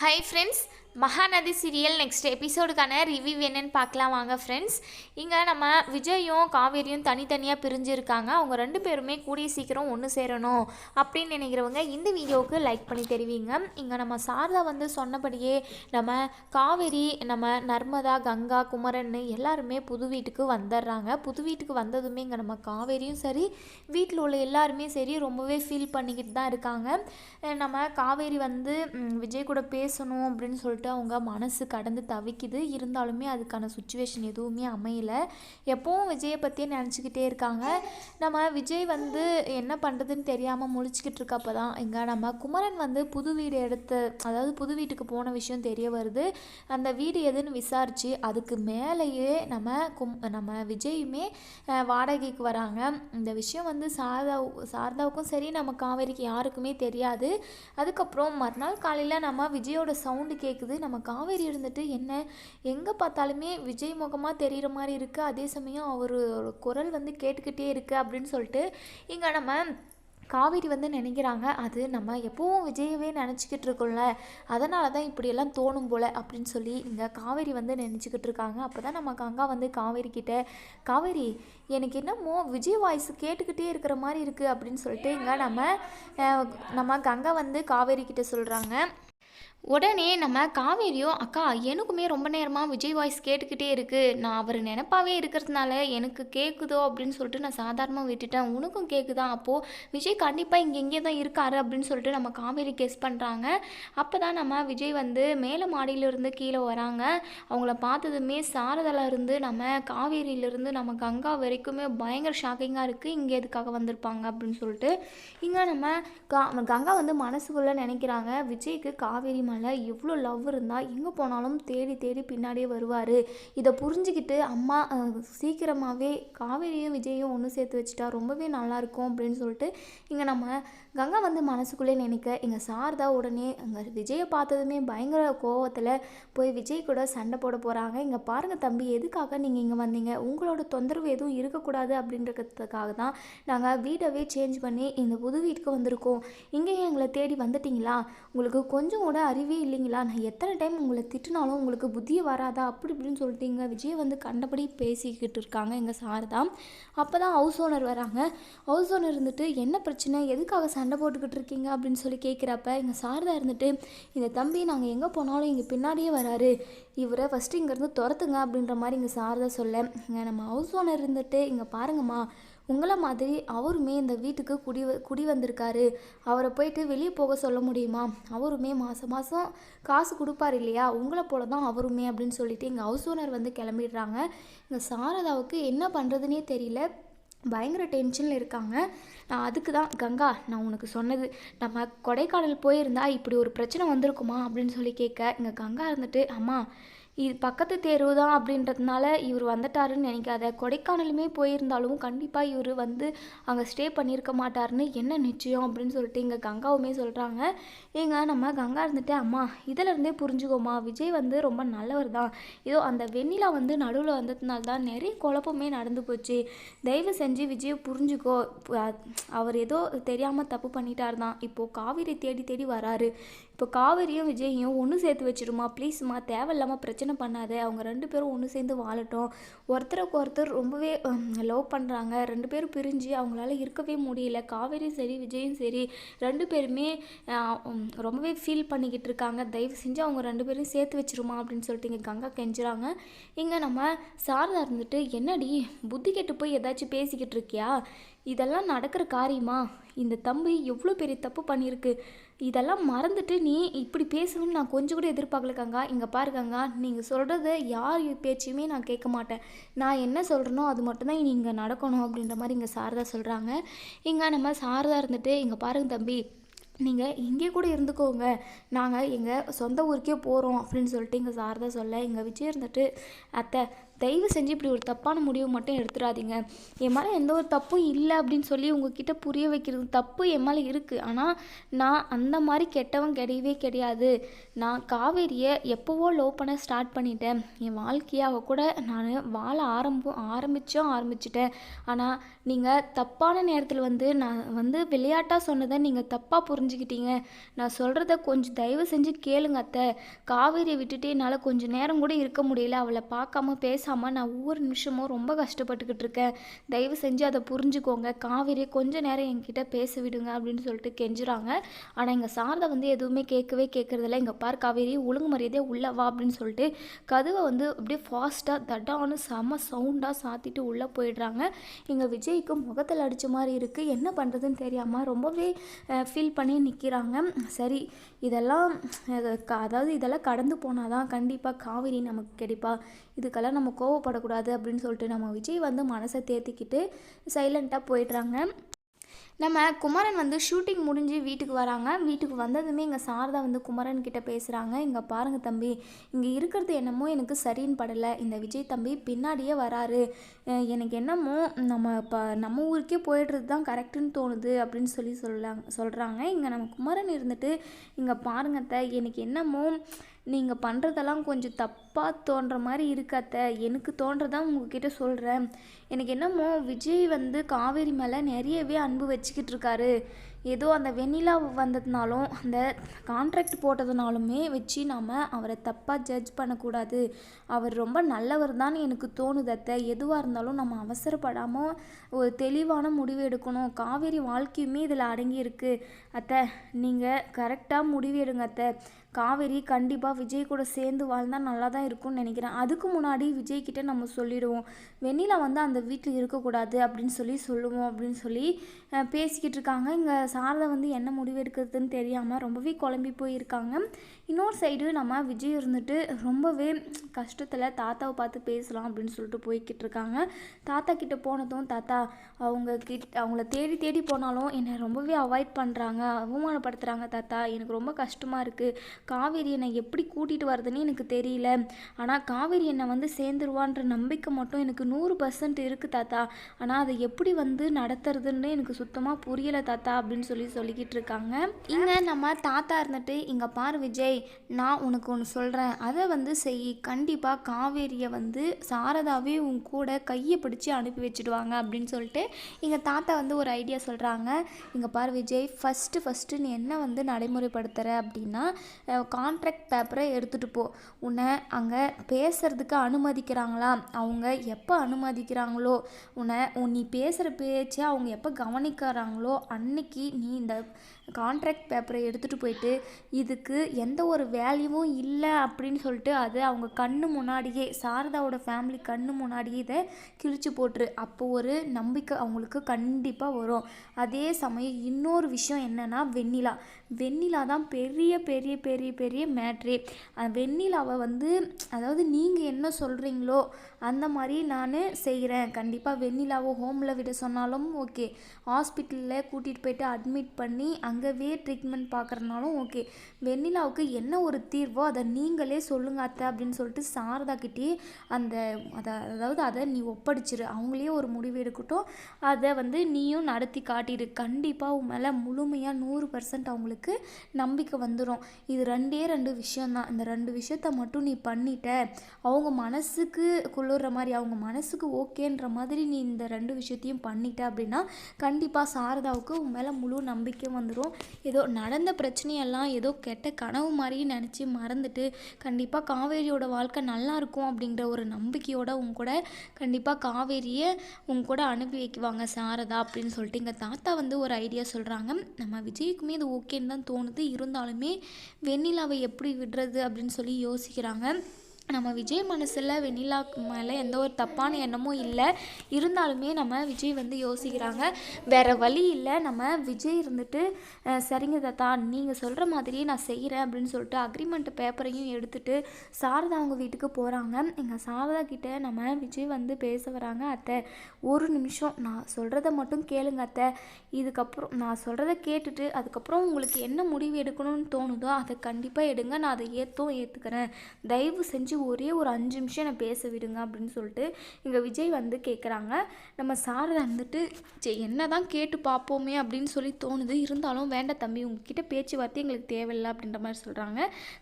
Hi friends Mahanadi serial next எபிசோடுக்கான review என்னன்னு பார்க்கலாம் வாங்க ஃப்ரெண்ட்ஸ் இங்கே நம்ம விஜயும் காவேரியும் தனித்தனியாக பிரிஞ்சிருக்காங்க. அவங்க ரெண்டு பேருமே கூடிய சீக்கிரம் ஒன்று சேரணும் அப்படின்னு நினைக்கிறவங்க இந்த வீடியோவுக்கு லைக் பண்ணி தெரிவிங்க. இங்கே நம்ம சாரதா வந்து சொன்னபடியே நம்ம காவேரி நம்ம நர்மதா கங்கா குமரன் எல்லாருமே புது வீட்டுக்கு வந்துடுறாங்க புது வீட்டுக்கு வந்ததுமே இங்கே நம்ம காவேரியும் சரி வீட்டில் உள்ள எல்லாருமே சரி ரொம்பவே ஃபீல் பண்ணிக்கிட்டு தான் இருக்காங்க. நம்ம காவேரி வந்து விஜய் கூட பேசணும் அப்படின்னு சொல்லிட்டு அவங்க மனசு கடந்து தவிக்குது. இருந்தாலுமே அதுக்கான சுச்சுவேஷன் எதுவுமே அமையல. எப்பவும் விஜயை பற்றியே நினச்சிக்கிட்டே இருக்காங்க. நம்ம விஜய் வந்து என்ன பண்ணுறதுன்னு தெரியாமல் முழிச்சிக்கிட்டு இருக்கப்போ தான் இங்கே நம்ம குமரன் வந்து புது வீடு எடுத்து அதாவது புது வீட்டுக்கு போன விஷயம் தெரிய வருது. அந்த வீடு எதுன்னு விசாரித்து அதுக்கு மேலேயே நம்ம கும் நம்ம விஜயுமே வாடகைக்கு வராங்க. இந்த விஷயம் வந்து சாரதா சாரதாவுக்கும் சரி நம்ம காவேரிக்கு யாருக்குமே தெரியாது. அதுக்கப்புறம் மறுநாள் காலையில் நம்ம விஜயோட சவுண்டு கேட்குது நம்ம காவேரி இருந்துட்டு என்ன எங்கே பார்த்தாலுமே விஜய் முகமாக தெரிகிற மாதிரி இருக்குது அதே சமயம் அவர் குரல் வந்து கேட்டுக்கிட்டே இருக்குது அப்படின்னு சொல்லிட்டு இங்கே நம்ம காவேரி வந்து நினைக்கிறாங்க. அது நம்ம எப்பவும் விஜயவே நினச்சிக்கிட்டு இருக்கோம்ல. அதனால தான் இப்படியெல்லாம் தோணும் போல் அப்படின்னு சொல்லி இங்கே காவேரி வந்து நினச்சிக்கிட்டு இருக்காங்க. அப்போ தான் நம்ம கங்கா வந்து காவேரி கிட்ட காவேரி எனக்கு என்னமோ விஜய் வாய்ஸ் கேட்டுக்கிட்டே இருக்கிற மாதிரி இருக்குது அப்படின்னு சொல்லிட்டு இங்கே நம்ம நம்ம கங்கா வந்து காவேரி கிட்ட சொல்கிறாங்க உடனே நம்ம காவேரியோ அக்கா எனக்குமே ரொம்ப நேரமாக விஜய் வாய்ஸ் கேட்டுக்கிட்டே இருக்குது நான் அவர் நினப்பாவே இருக்கிறதுனால எனக்கு கேட்குதோ அப்படின்னு சொல்லிட்டு நான் சாதாரணமாக விட்டுட்டேன். உனக்கும் கேட்குதா அப்போது விஜய் கண்டிப்பாக இங்கே எங்கே தான் இருக்காரு அப்படின்னு சொல்லிட்டு நம்ம காவேரி கெஸ் பண்ணுறாங்க அப்போ தான் நம்ம விஜய் வந்து மேலே மாடியிலிருந்து கீழே வராங்க. அவங்கள பார்த்ததுமே சாரதால இருந்து நம்ம காவேரியிலிருந்து நம்ம கங்கா வரைக்குமே பயங்கர ஷாக்கிங்காக இருக்குது இங்கே எதுக்காக வந்திருப்பாங்க அப்படின்னு சொல்லிட்டு இங்கே நம்ம கா கங்கா வந்து மனசுக்குள்ளே நினைக்கிறாங்க. விஜய்க்கு காவேரி மேலே எவ்வளோ லவ் இருந்தால் எங்கே போனாலும் தேடி தேடி பின்னாடியே வருவார். இதை புரிஞ்சுக்கிட்டு அம்மா சீக்கிரமாகவே காவேரியும் விஜயும் ஒன்று சேர்த்து வச்சுட்டா ரொம்பவே நல்லாயிருக்கும் அப்படின்னு சொல்லிட்டு இங்கே நம்ம கங்கா வந்து மனசுக்குள்ளே நினைக்க இங்கே சாரதா உடனே அங்கே விஜயை பார்த்ததுமே பயங்கர கோவத்தில் போய் விஜய் கூட சண்டை போட போகிறாங்க இங்கே பாருங்கள் தம்பி எதுக்காக நீங்கள் இங்கே வந்தீங்க? உங்களோட தொந்தரவு எதுவும் இருக்கக்கூடாது அப்படின்றதுக்காக தான் நாங்கள் வீடவே சேஞ்ச் பண்ணி இந்த புது வீட்டுக்கு வந்திருக்கோம். இங்கேயும் எங்களை தேடி வந்துட்டீங்களா? உங்களுக்கு கொஞ்சம் கூட அறிவே இல்லைங்களா? நான் எத்தனை டைம் உங்களை திட்டினாலும் உங்களுக்கு புத்தியே வராதா? அப்படி இப்படின்னு சொல்லிட்டீங்க. விஜய் வந்து கண்டபடி பேசிக்கிட்டு இருக்காங்க எங்கள் சார் தான் அப்போ தான் ஹவுஸ் ஓனர் வராங்க. ஹவுஸ் ஓனர் இருந்துட்டு என்ன பிரச்சனை? எதுக்காக சண்டை போட்டுக்கிட்டு இருக்கீங்க? அப்படின்னு சொல்லி கேட்குறப்ப எங்கள் சார் தான் இருந்துட்டு இந்த தம்பி நாங்கள் எங்கே போனாலும் இங்கே பின்னாடியே வராரு. இவரை ஃபஸ்ட்டு இங்கேருந்து துரத்துங்க அப்படின்ற மாதிரி இங்கே தான் சொல்ல இங்கே நம்ம ஹவுஸ் ஓனர் இருந்துட்டு இங்கே பாருங்கம்மா. உங்களை மாதிரி அவருமே இந்த வீட்டுக்கு குடி குடி வந்திருக்காரு. அவரை போயிட்டு வெளியே போக சொல்ல முடியுமா? அவருமே மாதம் மாதம் காசு கொடுப்பார் இல்லையா? உங்களை போல தான் அவருமே அப்படின்னு சொல்லிட்டு எங்கள் ஹவுஸ் ஓனர் வந்து கிளம்பிடுறாங்க. இங்கே சாரதாவுக்கு என்ன பண்ணுறதுனே தெரியல. பயங்கர டென்ஷனில் இருக்காங்க. நான் அதுக்கு தான் கங்கா நான் உனக்கு சொன்னது நம்ம கொடைக்கானல் போயிருந்தா இப்படி ஒரு பிரச்சனை வந்திருக்குமா? அப்படின்னு சொல்லி கேட்க இங்கே கங்கா இருந்துட்டு அம்மா இது பக்கத்து தேர்வு தான் அப்படின்றதுனால இவர் வந்துட்டாருன்னு நினைக்காத. கொடைக்கானலுமே போயிருந்தாலும் கண்டிப்பாக இவர் வந்து அங்கே ஸ்டே பண்ணியிருக்க மாட்டாருன்னு என்ன நிச்சயம் அப்படின்னு சொல்லிட்டு இங்கே கங்காவுமே சொல்கிறாங்க ஏங்க நம்ம கங்கா இருந்துட்டு அம்மா இதிலருந்தே புரிஞ்சுக்கோமா விஜய் வந்து ரொம்ப நல்லவர் தான். ஏதோ அந்த வெண்ணிலா வந்து நடுவில் வந்ததுனால தான் நிறைய குழப்பமே நடந்து போச்சு. தயவு செஞ்சு விஜய் புரிஞ்சுக்கோ. அவர் ஏதோ தெரியாமல் தப்பு பண்ணிட்டார் தான் இப்போது காவேரி தேடி தேடி வராரு. இப்போ காவேரியும் விஜயையும் ஒன்று சேர்த்து வச்சிருமா? ப்ளீஸ்மா தேவையில்லாமல் பிரச்சனை பண்ணாத. அவங்க ரெண்டு பேரும் ஒன்று சேர்ந்து வாழட்டும். ஒருத்தருக்கு ஒருத்தர் ரொம்பவே லவ் பண்ணுறாங்க ரெண்டு பேரும் பிரிஞ்சு அவங்களால இருக்கவே முடியல. காவேரியும் சரி விஜயும் சரி ரெண்டு பேருமே ரொம்பவே ஃபீல் பண்ணிக்கிட்டு இருக்காங்க. தயவு செஞ்சு அவங்க ரெண்டு பேரும் சேர்த்து வச்சிருமா அப்படின்னு சொல்லிட்டு இங்கே கங்கா கெஞ்சுறாங்க. இங்கே நம்ம சாரதா இருந்துட்டு என்னடி புத்தி கெட்டு போய் ஏதாச்சும் பேசிக்கிட்டு இருக்கியா? இதெல்லாம் நடக்கிற காரியமா? இந்த தம்பி எவ்வளோ பெரிய தப்பு பண்ணியிருக்கு. இதெல்லாம் மறந்துட்டு நீ இப்படி பேசணும்னு நான் கொஞ்சம் கூட எதிர்பார்க்கலக்காங்க இங்கே பாருக்காங்க நீங்கள் சொல்கிறத யார் பேச்சையுமே நான் கேட்க மாட்டேன். நான் என்ன சொல்கிறேனோ அது மட்டும்தான் இனி இங்கே நடக்கணும் அப்படின்ற மாதிரி இங்கே சாரதா சொல்கிறாங்க இங்கே நம்ம சாரதா இருந்துட்டு இங்கே பாருங்க தம்பி நீங்கள் இங்கே கூட இருந்துக்கோங்க. நாங்கள் எங்கள் சொந்த ஊருக்கே போகிறோம் அப்படின்னு சொல்லிட்டு எங்கள் சாரதா சொல்ல எங்கள் விஜய் இருந்துட்டு அத்தை தயவு செஞ்சு இப்படி ஒரு தப்பான முடிவு மட்டும் எடுத்துடாதீங்க. என் மேலே எந்த ஒரு தப்பும் இல்லை அப்படின்னு சொல்லி உங்ககிட்ட புரிய வைக்கிறது தப்பு என் மேலே இருக்குது ஆனால் நான் அந்த மாதிரி கெட்டவன் கிடையவே கிடையாது. நான் காவேரியை எப்போவோ லோ பண்ண ஸ்டார்ட் பண்ணிட்டேன். என் வாழ்க்கையை அவள் கூட நான் வாழ ஆரம்பம் ஆரம்பித்தும் ஆரம்பிச்சிட்டேன். ஆனால் நீங்கள் தப்பான நேரத்தில் வந்து நான் வந்து விளையாட்டாக சொன்னதை நீங்கள் தப்பாக புரிஞ்சுக்கிட்டீங்க. நான் சொல்கிறத கொஞ்சம் தயவு செஞ்சு கேளுங்க அத்தை. காவேரியை விட்டுட்டு என்னால் கொஞ்சம் நேரம் கூட இருக்க முடியல. அவளை பார்க்காம பேச பேசாமல் நான் ஒவ்வொரு நிமிஷமும் ரொம்ப கஷ்டப்பட்டுக்கிட்டு இருக்கேன். தயவு செஞ்சு அதை புரிஞ்சுக்கோங்க. காவேரியை கொஞ்ச நேரம் என்கிட்ட பேச விடுங்க அப்படின்னு சொல்லிட்டு கெஞ்சுறாங்க. ஆனால் எங்கள் சாரதை வந்து எதுவுமே கேட்கவே கேட்குறதில்ல. எங்கள் பார் காவேரி ஒழுங்கு மரியாதையாக உள்ளே வா அப்படின்னு சொல்லிட்டு கதவை வந்து அப்படியே ஃபாஸ்ட்டாக தட்டான்னு செம சவுண்டாக சாத்திட்டு உள்ளே போயிடுறாங்க. எங்கள் விஜய்க்கு முகத்தில் அடித்த மாதிரி இருக்குது என்ன பண்ணுறதுன்னு தெரியாமல் ரொம்பவே ஃபீல் பண்ணி நிற்கிறாங்க சரி இதெல்லாம் க- அதாவது இதெல்லாம் கடந்து போனால் தான் கண்டிப்பாக காவேரி நமக்கு கிடைப்பா. இதுக்கெல்லாம் நம்ம கோவப்படக்கூடாது அப்படின்னு சொல்லிட்டு நம்ம விஜய் வந்து மனசை தேத்திக்கிட்டு சைலண்ட்டாக போயிடுறாங்க. நம்ம குமரன் வந்து ஷூட்டிங் முடிஞ்சு வீட்டுக்கு வராங்க. வீட்டுக்கு வந்ததுமே இங்கே சாரதா வந்து குமரன் கிட்ட பேசுகிறாங்க இங்கே பாருங்கள் தம்பி இங்கே இருக்கிறது என்னமோ எனக்கு சரின்னு படலை. இந்த விஜய் தம்பி பின்னாடியே வராரு. எனக்கு என்னமோ நம்ம இப்போ நம்ம ஊருக்கே போயிடுறது தான் கரெக்டுன்னு தோணுது அப்படின்னு சொல்லி சொல்லாங்க சொல்கிறாங்க இங்கே நம்ம குமரன் இருந்துட்டு இங்கே பாருங்கத்த எனக்கு என்னமோ நீங்கள் பண்ணுறதெல்லாம் கொஞ்சம் தப்பாக தோன்ற மாதிரி இருக்காத்த எனக்கு தோன்றதான் உங்ககிட்ட சொல்கிறேன் எனக்கு என்னமோ விஜய் வந்து காவேரி மேலே நிறையவே அன்பு வச்சுக்கிட்டு இருக்காரு. ஏதோ அந்த வெண்ணிலா வந்ததுனாலும் அந்த கான்ட்ராக்ட் போட்டதுனாலுமே வச்சு நாம் அவரை தப்பாக ஜட்ஜ் பண்ணக்கூடாது. அவர் ரொம்ப நல்லவர் தான் எனக்கு தோணுது அத்தை. எதுவாக இருந்தாலும் நம்ம அவசரப்படாமல் ஒரு தெளிவான முடிவு எடுக்கணும். காவேரி வாழ்க்கையுமே இதில் அடங்கியிருக்கு. அத்தை நீங்கள் கரெக்டாக முடிவு எடுங்க அத்தை. காவேரி கண்டிப்பாக விஜய் கூட சேர்ந்து வாழ்ந்தால் நல்லா தான் இருக்கும்னு நினைக்கிறேன். அதுக்கு முன்னாடி விஜய்கிட்ட நம்ம சொல்லிடுவோம். வெண்ணிலா வந்து அந்த வீட்டில் இருக்கக்கூடாது அப்படின்னு சொல்லி சொல்லுவோம் அப்படின்னு சொல்லி பேசிக்கிட்டு இருக்காங்க. இங்கே சாரதா வந்து என்ன முடிவு எடுக்கிறதுன்னு தெரியாமல் ரொம்பவே குழம்பி போயிருக்காங்க. இன்னொரு சைடு நம்ம விஜய் இருந்துட்டு ரொம்பவே கஷ்டத்தில் தாத்தாவை பார்த்து பேசலாம் அப்படின்னு சொல்லிட்டு போய்கிட்டு இருக்காங்க. தாத்தா கிட்ட போனதும் தாத்தா அவங்க கிட்ட அவங்கள தேடி தேடி போனாலும் என்னை ரொம்பவே அவாய்ட் பண்ணுறாங்க அவமானப்படுத்துகிறாங்க தாத்தா. எனக்கு ரொம்ப கஷ்டமாக இருக்குது காவேரி என்னை எப்படி கூட்டிகிட்டு வரதுன்னு எனக்கு தெரியல. ஆனால் காவேரி என்னை வந்து சேர்ந்துருவான்ற நம்பிக்கை மட்டும் எனக்கு நூறு பர்சன்ட் இருக்குது தாத்தா. ஆனால் அதை எப்படி வந்து நடத்துறதுன்னு எனக்கு சுத்தமாக புரியலை தாத்தா அப்படின்னு சொல்லி சொல்லிக்கிட்டு இருக்காங்க. இங்கே நம்ம தாத்தா இருந்துட்டு இங்கே பார் விஜய் நான் உனக்கு ஒன்று சொல்கிறேன் அதை வந்து செய். கண்டிப்பாக காவேரியை வந்து சாரதாவே உன் கூட கையை பிடிச்சி அனுப்பி வச்சிடுவாங்க அப்படின்னு சொல்லிட்டு எங்கள் தாத்தா வந்து ஒரு ஐடியா சொல்கிறாங்க இங்கே பார் விஜய் ஃபஸ்ட்டு ஃபஸ்ட்டு நீ என்ன வந்து நடைமுறைப்படுத்துகிற அப்படின்னா கான்ட்ராக்ட் பேப்பரை எடுத்துகிட்டு போ. உன்னை அங்கே பேசுகிறதுக்கு அனுமதிக்கிறாங்களா? அவங்க எப்போ அனுமதிக்கிறாங்களோ? உன்னை உன் நீ பேசுகிற பேச்சை அவங்க எப்போ கவனிக்கிறாங்களோ? அன்னைக்கு நீ இந்த கான்ட்ராக்ட் பேப்பரை எடுத்துகிட்டு போயிட்டு இதுக்கு எந்த ஒரு வேல்யூவும் இல்லை அப்படின்னு சொல்லிட்டு அது அவங்க கண்ணு முன்னாடியே சாரதாவோட ஃபேமிலி கண்ணு முன்னாடியே இதை கிழிச்சு போட்டுரு. அப்போ ஒரு நம்பிக்கை அவங்களுக்கு கண்டிப்பாக வரும். அதே சமயம் இன்னொரு விஷயம் என்னென்னா வெண்ணிலா. வெண்ணிலா தான் பெரிய பெரிய பெரிய பெரிய மேட்ரே வெண்ணிலாவை வந்து அதாவது நீங்கள் என்ன சொல்கிறீங்களோ அந்த மாதிரி நான் செய்கிறேன் கண்டிப்பாக வெண்ணிலாவை ஹோமில் விட சொன்னாலும் ஓகே ஹாஸ்பிட்டலில் கூட்டிகிட்டு போயிட்டு அட்மிட் பண்ணி அங்கே அங்கேவே ட்ரீட்மெண்ட் பார்க்குறனாலும் ஓகே வெண்ணிலாவுக்கு என்ன ஒரு தீர்வோ அதை நீங்களே சொல்லுங்க அத்தை அப்படின்னு சொல்லிட்டு சாரதா கிட்டே அந்த அதை அதாவது அதை நீ ஒப்படைச்சிரு. அவங்களே ஒரு முடிவு எடுக்கட்டும். அதை வந்து நீயும் நடத்தி காட்டிடு கண்டிப்பாக உன் மேலே முழுமையாக நூறு பர்சன்ட் அவங்களுக்கு நம்பிக்கை வந்துடும் இது ரெண்டே ரெண்டு விஷயந்தான் இந்த ரெண்டு விஷயத்த மட்டும் நீ பண்ணிட்ட அவங்க மனசுக்கு குளிர்ற மாதிரி அவங்க மனசுக்கு ஓகேன்ற மாதிரி நீ இந்த ரெண்டு விஷயத்தையும் பண்ணிட்ட அப்படின்னா கண்டிப்பாக சாரதாவுக்கு உன் மேலே முழு நம்பிக்கை வந்துடும் ஏதோ நடந்த பிரச்சனையெல்லாம் ஏதோ கெட்ட கனவு மாதிரி நினச்சி மறந்துட்டு கண்டிப்பாக காவேரியோட வாழ்க்கை நல்லா இருக்கும் அப்படிங்கிற ஒரு நம்பிக்கையோட உங்க கூட கண்டிப்பாக காவேரியை உங்க கூட அனுப்பி வைக்குவாங்க சாரதா அப்படின்னு சொல்லிட்டு எங்கள் தாத்தா வந்து ஒரு ஐடியா சொல்கிறாங்க நம்ம விஜய்க்குமே இது ஓகேன்னு தான் தோணுது. இருந்தாலுமே வெண்ணிலாவை எப்படி விடுறது அப்படின்னு சொல்லி யோசிக்கிறாங்க. நம்ம விஜய் மனசில் வெண்ணிலாக்கு மேலே எந்த ஒரு தப்பான எண்ணமும் இல்லை. இருந்தாலுமே நம்ம விஜய் வந்து யோசிக்கிறாங்க. வேறு வழி இல்லை. நம்ம விஜய் இருந்துட்டு சரிங்க தாத்தா நீங்கள் சொல்கிற மாதிரியே நான் செய்கிறேன் அப்படின்னு சொல்லிட்டு அக்ரிமெண்ட் பேப்பரையும் எடுத்துட்டு சாரதா அவங்க வீட்டுக்கு போகிறாங்க எங்கள் சாரதா கிட்ட நம்ம விஜய் வந்து பேச வராங்க அத்தை. ஒரு நிமிஷம். நான் சொல்கிறத மட்டும் கேளுங்க அத்தை. இதுக்கப்புறம் நான் சொல்கிறத கேட்டுட்டு அதுக்கப்புறம் உங்களுக்கு என்ன முடிவு எடுக்கணும்னு தோணுதோ அதை கண்டிப்பாக எடுங்க. நான் அதை ஏற்றும் ஏற்றுக்கிறேன் தயவு செஞ்சு ஒரே ஒரு அஞ்சு நிமிஷம் என்னை பேச விடுங்க அப்படின்னு சொல்லிட்டு இங்கே விஜய் வந்து கேட்குறாங்க. நம்ம சார் வந்துட்டு சரி என்ன தான் கேட்டு பார்ப்போமே அப்படின்னு சொல்லி தோணுது. இருந்தாலும் வேண்டாம் தம்பி உங்ககிட்ட பேச்சுவார்த்தை எங்களுக்கு தேவையில்லை அப்படின்ற மாதிரி சொல்கிறாங்க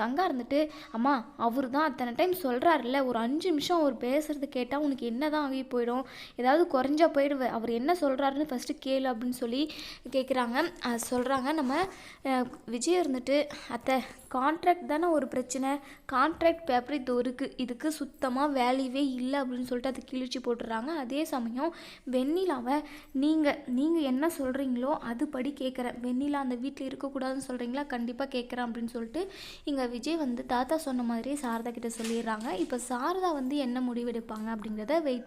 கங்கா இருந்துட்டு அம்மா அவர் தான் அத்தனை டைம் சொல்கிறாருல்ல ஒரு அஞ்சு நிமிஷம் அவர் பேசுகிறது கேட்டால் உனக்கு என்ன தான் ஆகி போயிடும்? ஏதாவது குறைஞ்சா போயிடுவேன் அவர் என்ன சொல்கிறாருன்னு ஃபஸ்ட்டு கேளு அப்படின்னு சொல்லி கேட்குறாங்க. அது சொல்கிறாங்க நம்ம விஜய் இருந்துட்டு அத்தை கான்ட்ராக்ட் தானே ஒரு பிரச்சனை. கான்ட்ராக்ட் பேப்பர் இது இருக்குது இதுக்கு சுத்தமாக வேல்யூவே இல்லை அப்படின்னு சொல்லிட்டு அதை கிழிச்சு போட்டுடுறாங்க அதே சமயம் வெண்ணிலாவை நீங்கள் நீங்கள் என்ன சொல்கிறீங்களோ அதுபடி கேட்குறேன் வெண்ணிலா அந்த வீட்டில் இருக்கக்கூடாதுன்னு சொல்கிறீங்களா கண்டிப்பாக கேட்குறேன் அப்படின்னு சொல்லிட்டு இங்கே விஜய் வந்து தாத்தா சொன்ன மாதிரியே சாரதா கிட்ட சொல்லிடுறாங்க. இப்போ சாரதா வந்து என்ன முடிவெடுப்பாங்க அப்படிங்கிறத வெயிட்